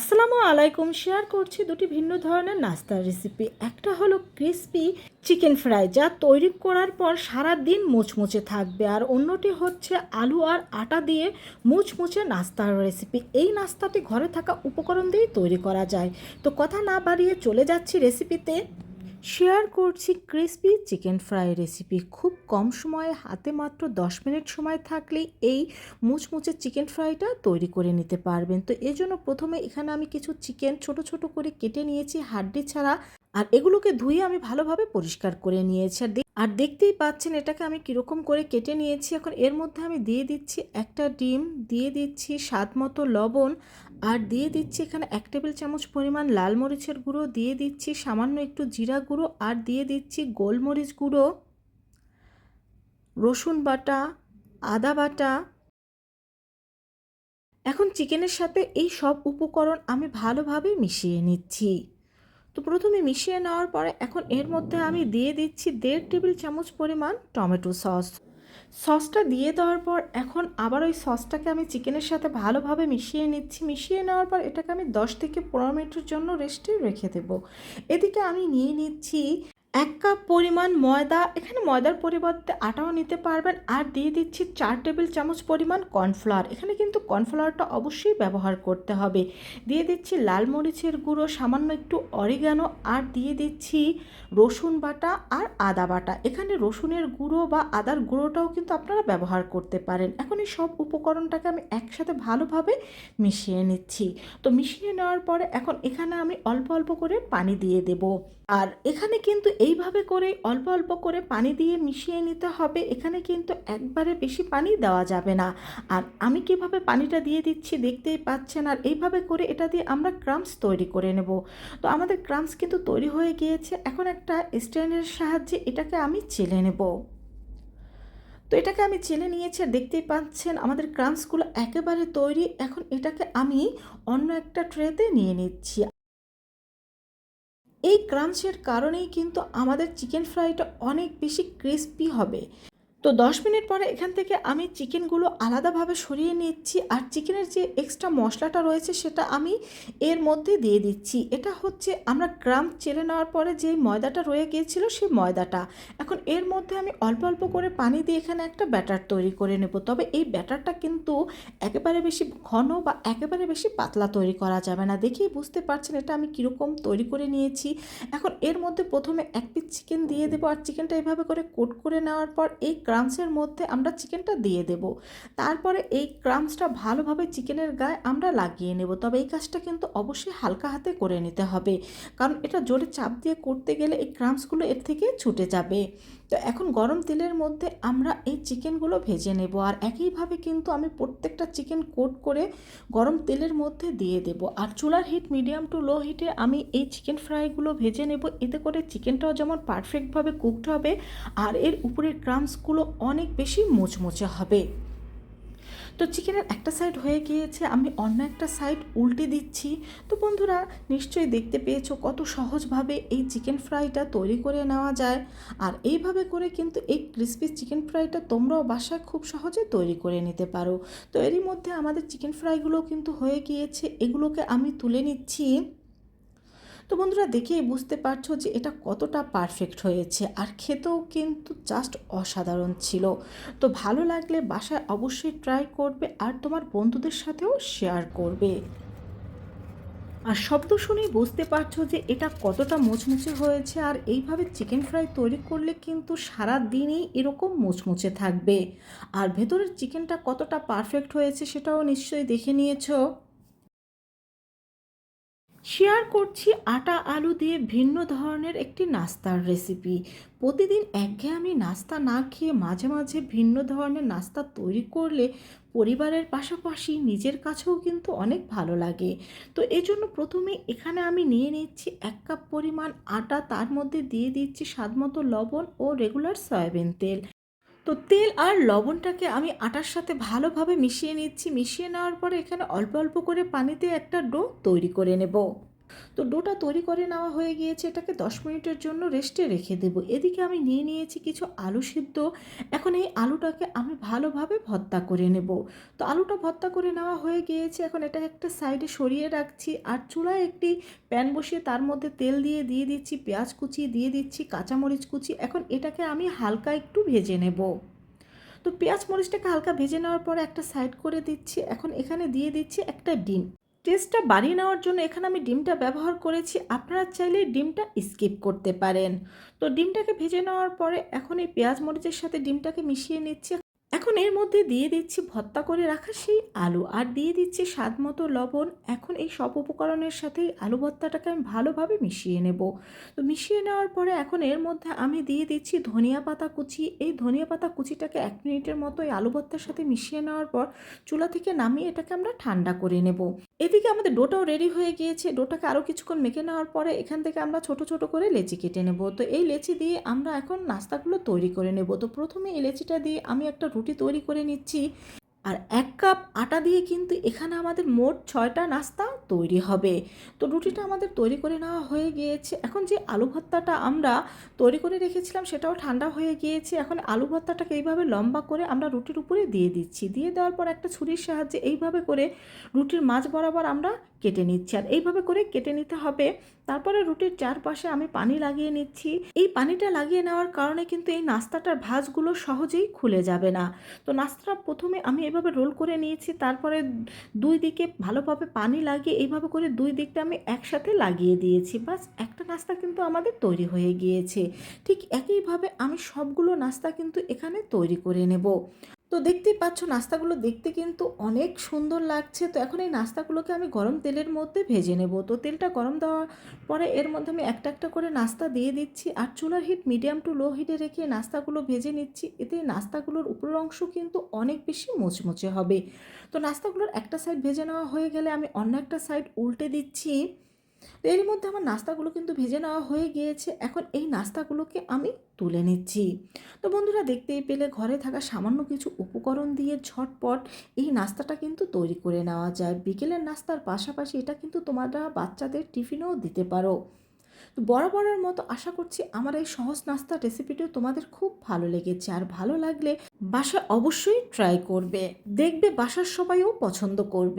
আসসালামু আলাইকুম। শেয়ার করছি দুটি ভিন্ন ধরনের নাস্তার রেসিপি একটা হলো ক্রিসপি চিকেন ফ্রাই যা তৈরি করার পর সারা দিন মুচমুচে থাকবে। আর অন্যটি হচ্ছে আলু আর আটা দিয়ে মুচমুচে নাস্তার রেসিপি এই নাস্তাটি ঘরে থাকা উপকরণ দিয়েই তৈরি করা যায়। তো কথা না বাড়িয়ে চলে যাচ্ছি রেসিপিতে শেয়ার করছি ক্রিসপি চিকেন ফ্রাই রেসিপি। খুব কম সময়ে হাতে মাত্র দশ মিনিট সময় থাকলেই এই মুচমুচে চিকেন ফ্রাইটা তৈরি করে নিতে পারবেন। তো এজন্য জন্য প্রথমে এখানে আমি কিছু চিকেন ছোট ছোট করে কেটে নিয়েছি। হাড্ডি ছাড়া আর এগুলোকে ধুয়ে আমি ভালোভাবে পরিষ্কার করে নিয়েছি। আর আর দেখতেই পাচ্ছেন এটাকে আমি কীরকম করে কেটে নিয়েছি। এখন এর মধ্যে আমি দিয়ে দিচ্ছি একটা ডিম, দিয়ে দিচ্ছি স্বাদ মতো লবণ, আর দিয়ে দিচ্ছি এখানে এক টেবিল চামচ পরিমাণ লাল মরিচের গুঁড়ো, দিয়ে দিচ্ছি সামান্য একটু জিরা গুঁড়ো, আর দিয়ে দিচ্ছি গোলমরিচ গুঁড়ো, রসুন বাটা, আদা বাটা। এখন চিকেনের সাথে এই সব উপকরণ আমি ভালোভাবে মিশিয়ে নিচ্ছি। প্রথমে মিশিয়ে নেওয়ার পরে এখন এর মধ্যে আমি দিয়ে দিচ্ছি দেড় টেবিল চামচ পরিমাণ টমেটো সস। সসটা দিয়ে দেওয়ার পর এখন আবার ওই সসটাকে আমি চিকেনের সাথে ভালোভাবে মিশিয়ে নিচ্ছি। মিশিয়ে নেওয়ার পর এটাকে আমি দশ থেকে পনেরো মিনিটের জন্য রেস্টে রেখে দেবো। এদিকে আমি নিয়ে নিচ্ছি এক কাপ পরিমাণ ময়দা, এখানে ময়দার পরিবর্তে আটাও নিতে পারবেন। আর দিয়ে দিচ্ছি চার টেবিল চামচ পরিমাণ কর্নফ্লাওয়ার। এখানে কিন্তু কর্নফ্লাওয়ারটা অবশ্যই ব্যবহার করতে হবে। দিয়ে দিচ্ছি লাল মরিচের গুঁড়ো, সামান্য একটু অরিগানো, আর দিয়ে দিচ্ছি রসুন বাটা আর আদা বাটা। এখানে রসুনের গুঁড়ো বা আদার গুঁড়োটাও কিন্তু আপনারা ব্যবহার করতে পারেন। এখন এই সব উপকরণটাকে আমি একসাথে ভালোভাবে মিশিয়ে নিচ্ছি। তো মিশিয়ে নেওয়ার পরে এখন এখানে আমি অল্প অল্প করে পানি দিয়ে দেব। আর এখানে কিন্তু এইভাবে করে অল্প অল্প করে পানি দিয়ে মিশিয়ে নিতে হবে। এখানে কিন্তু একবারে বেশি পানি দেওয়া যাবে না। আর আমি কীভাবে পানিটা দিয়ে দিচ্ছি দেখতেই পাচ্ছেন, আর এইভাবে করে এটা দিয়ে আমরা ক্রামস তৈরি করে নেব। তো আমাদের ক্রামস কিন্তু তৈরি হয়ে গিয়েছে। এখন একটা স্ট্যান্ডের সাহায্যে এটাকে আমি চেলে নেব। তো এটাকে আমি চেলে নিয়েছি, আর দেখতেই পাচ্ছেন আমাদের ক্রামসগুলো একেবারে তৈরি। এখন এটাকে আমি অন্য একটা ট্রেতে নিয়ে নিচ্ছি। এই ক্রাঞ্চের কারণেই কিন্তু আমাদের চিকেন ফ্রাইটা অনেক বেশি ক্রিস্পি হবে। তো দশ মিনিট পরে এখান থেকে আমি চিকেনগুলো আলাদাভাবে সরিয়ে নিচ্ছি আর চিকেনের যে এক্সট্রা মশলাটা রয়েছে সেটা আমি এর মধ্যে দিয়ে দিচ্ছি। এটা হচ্ছে আমরা গ্রাম চেলে নেওয়ার পরে যে ময়দাটা রয়ে গিয়েছিল সেই ময়দাটা। এখন এর মধ্যে আমি অল্প অল্প করে পানি দিয়ে এখানে একটা ব্যাটার তৈরি করে নেব। তবে এই ব্যাটারটা কিন্তু একেবারে বেশি ঘন বা একেবারে বেশি পাতলা তৈরি করা যাবে না। দেখেই বুঝতে পারছেন এটা আমি কীরকম তৈরি করে নিয়েছি। এখন এর মধ্যে প্রথমে এক পিস চিকেন দিয়ে দেবো আর চিকেনটা এভাবে করে কোট করে নেওয়ার পর এই ক্রামসের মধ্যে আমরা চিকেনটা দিয়ে দেব। তারপরে এই ক্রামসটা ভালোভাবে চিকেনের গায়ে আমরা লাগিয়ে নেব। তবে এই কাজটা কিন্তু অবশ্যই হালকা হাতে করে নিতে হবে। কারণ এটা জোরে চাপ দিয়ে করতে গেলে এই ক্রামসগুলো এর থেকে ছুটে যাবে। তো এখন গরম তেলের মধ্যে আমরা এই চিকেনগুলো ভেজে নেব। আর একইভাবে কিন্তু আমি প্রত্যেকটা চিকেন কোট করে গরম তেলের মধ্যে দিয়ে দেব। আর চুলার হিট, মিডিয়াম টু লো হিটে আমি এই চিকেন ফ্রাইগুলো ভেজে নেব। এতে করে চিকেনটাও যেমন পারফেক্টভাবে কুকড হবে, আর এর উপরের ক্রামসগুলো অনেক বেশি মুচমুচে হবে। তো চিকেনের একটা সাইড হয়ে গিয়েছে, আমি অন্য একটা সাইড উল্টে দিচ্ছি। তো বন্ধুরা, নিশ্চয়ই দেখতে পেয়েছ কত সহজভাবে এই চিকেন ফ্রাইটা তৈরি করে নেওয়া যায়। আর এইভাবে করে কিন্তু এই ক্রিসপি চিকেন ফ্রাইটা তোমরাও বাসায় খুব সহজে তৈরি করে নিতে পারো। তো এরই মধ্যে আমাদের চিকেন ফ্রাইগুলো কিন্তু হয়ে গিয়েছে, এগুলোকে আমি তুলে নিচ্ছি। তো বন্ধুরা দেখেই বুঝতে পারছ যে এটা কতটা পারফেক্ট হয়েছে, আর খেতেও কিন্তু জাস্ট অসাধারণ ছিল। তো ভালো লাগলে বাসায় অবশ্যই ট্রাই করবে আর তোমার বন্ধুদের সাথেও শেয়ার করবে। আর শব্দ শুনেই বুঝতে পারছ যে এটা কতটা মুচমুচে হয়েছে, আর এইভাবে চিকেন ফ্রাই তৈরি করলে কিন্তু সারা দিনই এরকম মুচমুচে থাকবে। আর ভেতরের চিকেনটা কতটা পারফেক্ট হয়েছে সেটাও নিশ্চয়ই দেখে নিয়েছো। শেয়ার করছি আটা আলু দিয়ে ভিন্ন ধরনের একটি নাস্তার রেসিপি প্রতিদিন একঘেয়েমি নাস্তা না খেয়ে মাঝে মাঝে ভিন্ন ধরনের নাস্তা তৈরি করলে পরিবারের পাশাপাশি নিজের কাছেও কিন্তু অনেক ভালো লাগে। তো এই জন্য প্রথমে এখানে আমি নিয়ে নিচ্ছি এক কাপ পরিমাণ আটা, তার মধ্যে দিয়ে দিচ্ছি স্বাদমতো লবণ ও রেগুলার সয়াবিন তেল। তো তেল আর লবণটাকে আমি আটার সাথে ভালোভাবে মিশিয়ে নিচ্ছি। মিশিয়ে নেওয়ার পরে এখানে অল্প অল্প করে পানিতে একটা ডো তৈরি করে নেব। তো ডোটা তৈরি করে নেওয়া হয়ে গিয়েছে, এটাকে দশ মিনিটের জন্য রেস্টে রেখে দেব। এদিকে আমি নিয়ে নিয়েছি কিছু আলু সিদ্ধ। এখন এই আলুটাকে আমি ভালোভাবে ভর্তা করে নেব। তো আলুটা ভর্তা করে নেওয়া হয়ে গিয়েছে, এখন এটা একটা সাইডে সরিয়ে রাখছি। আর চুলায় একটি প্যান বসিয়ে তার মধ্যে তেল দিয়ে দিয়ে দিচ্ছি, পেঁয়াজ কুচি দিয়ে দিচ্ছি, কাঁচামরিচ কুচি। এখন এটাকে আমি হালকা একটু ভেজে নেব। তো পেঁয়াজ মরিচটাকে হালকা ভেজে নেওয়ার পরে একটা সাইড করে দিচ্ছি। এখন এখানে দিয়ে দিচ্ছি একটা ডিম। টেস্টটা বাড়িয়ে নেওয়ার জন্য এখানে আমি ডিমটা ব্যবহার করেছি। আপনারা চাইলে ডিমটা স্কিপ করতে পারেন। তো ডিমটাকে ভেজে নেওয়ার পরে এখন এই পেঁয়াজ মরিচের সাথে ডিমটাকে মিশিয়ে নিচ্ছি। এখন এর মধ্যে দিয়ে দিচ্ছি ভত্তা করে রাখা সেই আলু আর দিয়ে দিচ্ছি স্বাদ মতো লবণ। এখন এই সব উপকরণের সাথে আলু ভত্তাটাকে আমি ভালোভাবে মিশিয়ে নেব। তো মিশিয়ে নেওয়ার পরে এখন এর মধ্যে আমি দিয়ে দিচ্ছি ধনিয়া পাতা কুচি। এই ধনিয়া পাতা কুচিটাকে এক মিনিটের মতো এই আলু ভত্তার সাথে মিশিয়ে নেওয়ার পর চুলা থেকে নামিয়ে এটাকে আমরা ঠান্ডা করে নেব। এদিকে আমাদের ডোটাও রেডি হয়ে গিয়েছে। ডোটাকে আরও কিছুক্ষণ মেখে নেওয়ার পরে এখান থেকে আমরা ছোট ছোট করে লেচি কেটে নেব। তো এই লেচি দিয়ে আমরা এখন নাস্তাগুলো তৈরি করে নেব। তো প্রথমে এই লেচিটা দিয়ে আমি একটা রুটি তৈরি করে নিচ্ছি। আর এক কাপ আটা দিয়ে কিন্তু এখানে আমাদের মোট ছয়টা নাস্তা তৈরি হবে। তো রুটিটা আমাদের তৈরি করে নেওয়া হয়ে গিয়েছে। এখন যে আলু ভর্তাটা আমরা তৈরি করে রেখেছিলাম সেটাও ঠান্ডা হয়ে গিয়েছে। এখন আলু ভর্তাটাকে এইভাবে লম্বা করে আমরা রুটির উপরে দিয়ে দিচ্ছি। দিয়ে দেওয়ার পর একটা ছুরির সাহায্যে এইভাবে করে রুটির মাছ বরাবর আমরা কেটে নিচ্ছি। আর এইভাবে করে কেটে নিতে হবে। তারপরে রুটির চারপাশে আমি পানি লাগিয়ে নিচ্ছি। এই পানিটা লাগিয়ে নেওয়ার কারণে কিন্তু এই নাস্তাটার ভাঁজগুলো সহজেই খুলে যাবে না। তো নাস্তাটা প্রথমে আমি এভাবে রোল করে নিয়েছি। তারপরে দুই দিকে ভালোভাবে পানি লাগিয়ে এইভাবে করে দুই দিকটা আমি একসাথে লাগিয়ে দিয়েছি। বাস একটা নাস্তা কিন্তু আমাদের তৈরি হয়ে গিয়েছে। ঠিক একইভাবে আমি সবগুলো নাস্তা কিন্তু এখানে তৈরি করে নেব। তো দেখতেই পাচ্ছ নাস্তাগুলো দেখতে কিন্তু অনেক সুন্দর লাগছে। তো এখন এই নাস্তাগুলোকে আমি গরম তেলের মধ্যে ভেজে নেব। তো তেলটা গরম দেওয়ার পরে এর মধ্যে আমি একটা একটা করে নাস্তা দিয়ে দিচ্ছি আর চুলার হিট মিডিয়াম টু লো হিটে রেখে নাস্তাগুলো ভেজে নিচ্ছি। এতে নাস্তাগুলোর উপরের অংশ কিন্তু অনেক বেশি মুচমুচে হবে। তো নাস্তাগুলোর একটা সাইড ভেজে নেওয়া হয়ে গেলে আমি অন্য একটা সাইড উল্টে দিচ্ছি। তো এর মধ্যে আমার নাস্তাগুলো কিন্তু ভেজে নেওয়া হয়ে গিয়েছে। এখন এই নাস্তাগুলোকে আমি তুলে নিচ্ছি। তো বন্ধুরা, দেখতেই পেলে ঘরে থাকা সামান্য কিছু উপকরণ দিয়ে ঝটপট এই নাস্তাটা কিন্তু তৈরি করে নেওয়া যায়। বিকেলের নাস্তার পাশাপাশি এটা কিন্তু তোমরা বাচ্চাদের টিফিনেও দিতে পারো। তো বরাবরের মতো আশা করছি আমার এই সহজ নাস্তার রেসিপিটিও তোমাদের খুব ভালো লেগেছে। আর ভালো লাগলে বাসায় অবশ্যই ট্রাই করবে। দেখবে বাসার সবাইও পছন্দ করবে।